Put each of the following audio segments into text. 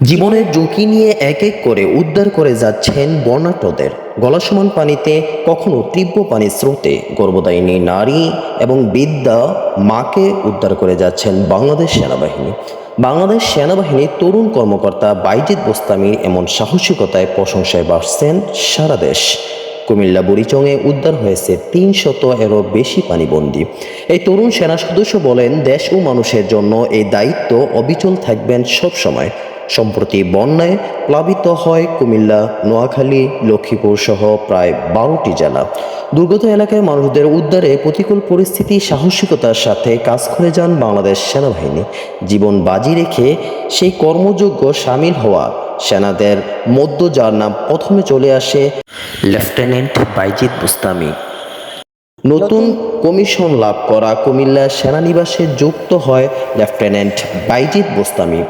জীবনের ঝুঁকি নিয়ে এক এক করে উদ্ধার করে যাচ্ছেন বর্ণাঢ্যদের। গলাসমান পানিতে, কখনো তীব্র পানির স্রোতে গর্ভদায়িনী নারী এবং বিদ্যা মাকে উদ্ধার করে যাচ্ছেন বাংলাদেশ সেনাবাহিনী। বাংলাদেশ সেনাবাহিনীর তরুণ কর্মকর্তা বাইজিৎ বোস্তামির এমন সাহসিকতায় প্রশংসায় বাড়ছেন সারা দেশ। কুমিল্লা বুড়িচংয়ে উদ্ধার হয়েছে তিনশত এরও বেশি পানিবন্দী। এই তরুণ সেনা সদস্য বলেন, দেশ ও মানুষের জন্য এই দায়িত্ব অবিচল থাকবেন সব সময় সম্প্রতি বন্যায় প্লাবিত হয় কুমিল্লা, নোয়াখালী, লক্ষ্মীপুর সহ প্রায় বারোটি জেলা। দুর্গত এলাকায় মানুষদের উদ্ধারে প্রতিকূল পরিস্থিতি, সাহসিকতার সাথে কাজ করে যান বাংলাদেশ সেনাবাহিনী। জীবন বাজি রেখে সেই কর্মযোগ্য সামিল হওয়া সেনাদের মধ্য যার নাম প্রথমে চলে আসে লেফটেন্যান্ট বাইজিৎ বুস্তামি। নতুন কমিশন লাভ করা কুমিল্লা সেনানিবাসে যুক্ত হয় লেফটেন্যান্ট বাইজিৎ বোস্তামি।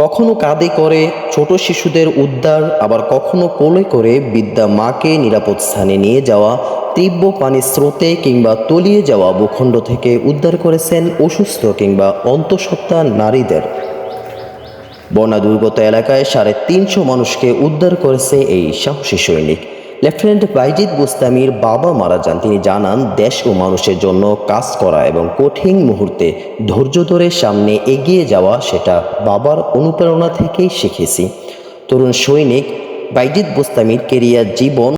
কখনো কাঁদে করে ছোট শিশুদের উদ্ধার, আবার কখনো কোলে করে বিদ্যা মাকে নিরাপদ স্থানে নিয়ে যাওয়া, তীব্র পানির স্রোতে কিংবা তলিয়ে যাওয়া ভূখণ্ড থেকে উদ্ধার করেছেন অসুস্থ কিংবা অন্তঃসত্ত্বা নারীদের। বন্যা দুর্গত এলাকায় সাড়ে তিনশো মানুষকে উদ্ধার করেছে এই সাহসী সৈনিক। লেফটেন্যান্ট বাইজিদ বুস্তামির বাবা মারা যান। তিনি জানান, দেশ ও মানুষের জন্য কাজ করা এবং কঠিন মুহূর্তে ধৈর্য ধরে সামনে এগিয়ে যাওয়া সেটা বাবার অনুপ্রেরণা থেকেই শিখেছি। তরুণ সৈনিক বাইজিদ বুস্তামির কেরিয়ার জীবন